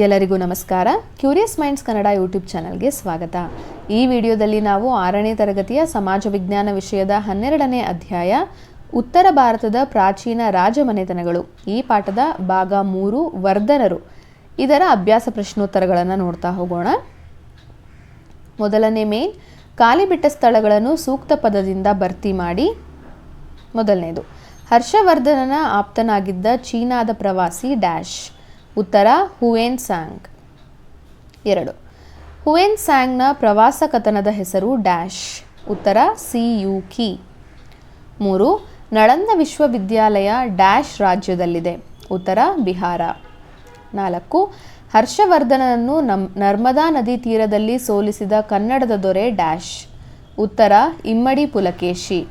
ಎಲ್ಲರಿಗೂ ನಮಸ್ಕಾರ. Curious minds Kannada YouTube ಚಾನಲ್ಗೆ ಸ್ವಾಗತ. ಈ ವಿಡಿಯೋದಲ್ಲಿ ನಾವು ಆರನೇ ತರಗತಿಯ ಸಮಾಜ ವಿಜ್ಞಾನ ವಿಷಯದ ಹನ್ನೆರಡನೇ ಅಧ್ಯಾಯ, ಉತ್ತರ ಭಾರತದ ಪ್ರಾಚೀನ ರಾಜಮನೆತನಗಳು, ಈ ಪಾಠದ ಭಾಗ ಮೂರು, ವರ್ಧನರು. ಇದರ ಅಭ್ಯಾಸ ಪ್ರಶ್ನೋತ್ತರಗಳನ್ನು ನೋಡ್ತಾ ಹೋಗೋಣ. ಮೊದಲನೇ ಮೇನ್ ಖಾಲಿ ಬಿಟ್ಟ ಸ್ಥಳಗಳನ್ನು ಸೂಕ್ತ ಪದದಿಂದ ಭರ್ತಿ ಮಾಡಿ. ಮೊದಲನೇದು, ಹರ್ಷವರ್ಧನನ ಆಪ್ತನಾಗಿದ್ದ ಚೀನಾದ ಪ್ರವಾಸಿ ಡ್ಯಾಶ್. ಉತ್ತರ ಹುಯೆನ್ ಸ್ಯಾಂಗ್ ಎರಡು. ಹುಯೆನ್ ಸ್ಯಾಂಗ್ನ ಪ್ರವಾಸ ಕಥನದ ಹೆಸರು ಡ್ಯಾಶ್. ಉತ್ತರ ಸಿ ಯು ಕಿ. ಮೂರು. ನಳಂದ ವಿಶ್ವವಿದ್ಯಾಲಯ ಡ್ಯಾಶ್ ರಾಜ್ಯದಲ್ಲಿದೆ. ಉತ್ತರ ಬಿಹಾರ. ನಾಲ್ಕು. ಹರ್ಷವರ್ಧನನನ್ನು ನಮ್ ನರ್ಮದಾ ನದಿ ತೀರದಲ್ಲಿ ಸೋಲಿಸಿದ ಕನ್ನಡದ ದೊರೆ ಡ್ಯಾಶ್. ಉತ್ತರ ಇಮ್ಮಡಿ ಪುಲಕೇಶಿ.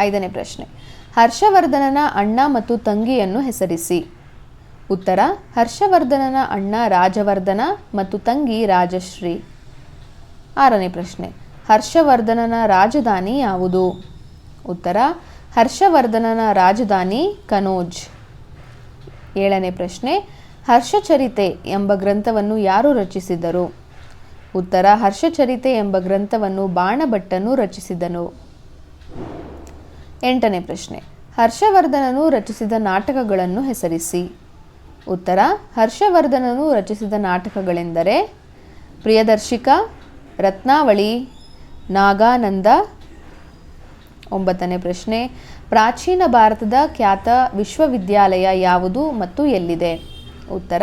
ಐದನೇ ಪ್ರಶ್ನೆ. ಹರ್ಷವರ್ಧನನ ಅಣ್ಣ ಮತ್ತು ತಂಗಿಯನ್ನು ಹೆಸರಿಸಿ. ಉತ್ತರ, ಹರ್ಷವರ್ಧನನ ಅಣ್ಣ ರಾಜವರ್ಧನ ಮತ್ತು ತಂಗಿ ರಾಜಶ್ರೀ. ಆರನೇ ಪ್ರಶ್ನೆ, ಹರ್ಷವರ್ಧನನ ರಾಜಧಾನಿ ಯಾವುದು? ಉತ್ತರ, ಹರ್ಷವರ್ಧನನ ರಾಜಧಾನಿ ಕನೋಜ್. ಏಳನೇ ಪ್ರಶ್ನೆ, ಹರ್ಷಚರಿತೆ ಎಂಬ ಗ್ರಂಥವನ್ನು ಯಾರು ರಚಿಸಿದರು? ಉತ್ತರ, ಹರ್ಷಚರಿತೆ ಎಂಬ ಗ್ರಂಥವನ್ನು ಬಾಣಭಟ್ಟನು ರಚಿಸಿದನು. ಎಂಟನೇ ಪ್ರಶ್ನೆ. ಹರ್ಷವರ್ಧನನು ರಚಿಸಿದ ನಾಟಕಗಳನ್ನು ಹೆಸರಿಸಿ. ಉತ್ತರ, ಹರ್ಷವರ್ಧನನು ರಚಿಸಿದ ನಾಟಕಗಳೆಂದರೆ ಪ್ರಿಯದರ್ಶಿಕ, ರತ್ನಾವಳಿ, ನಾಗಾನಂದ. ಒಂಬತ್ತನೇ ಪ್ರಶ್ನೆ, ಪ್ರಾಚೀನ ಭಾರತದ ಖ್ಯಾತ ವಿಶ್ವವಿದ್ಯಾಲಯ ಯಾವುದು ಮತ್ತು ಎಲ್ಲಿದೆ? ಉತ್ತರ,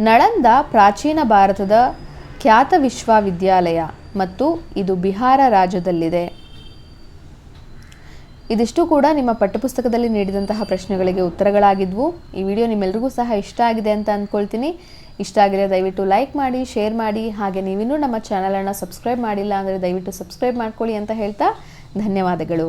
ನಳಂದ ಪ್ರಾಚೀನ ಭಾರತದ ಖ್ಯಾತ ವಿಶ್ವವಿದ್ಯಾಲಯ ಮತ್ತು ಇದು ಬಿಹಾರ ರಾಜ್ಯದಲ್ಲಿದೆ. ಇದಿಷ್ಟು ಕೂಡ ನಿಮ್ಮ ಪಠ್ಯಪುಸ್ತಕದಲ್ಲಿ ನೀಡಿದಂತಹ ಪ್ರಶ್ನೆಗಳಿಗೆ ಉತ್ತರಗಳಾಗಿದ್ವು. ಈ ವಿಡಿಯೋ ನಿಮ್ಮೆಲ್ರಿಗೂ ಸಹ ಇಷ್ಟ ಆಗಿದೆ ಅಂತ ಅಂದ್ಕೊಳ್ತೀನಿ ಇಷ್ಟ ಆಗಿದೆ ದಯವಿಟ್ಟು ಲೈಕ್ ಮಾಡಿ, ಶೇರ್ ಮಾಡಿ. ಹಾಗೆ ನೀವಿನ್ನೂ ನಮ್ಮ ಚಾನಲನ್ನು ಸಬ್ಸ್ಕ್ರೈಬ್ ಮಾಡಿಲ್ಲ ಅಂದರೆ ದಯವಿಟ್ಟು ಸಬ್ಸ್ಕ್ರೈಬ್ ಮಾಡ್ಕೊಳ್ಳಿ ಅಂತ ಹೇಳ್ತಾ ಧನ್ಯವಾದಗಳು.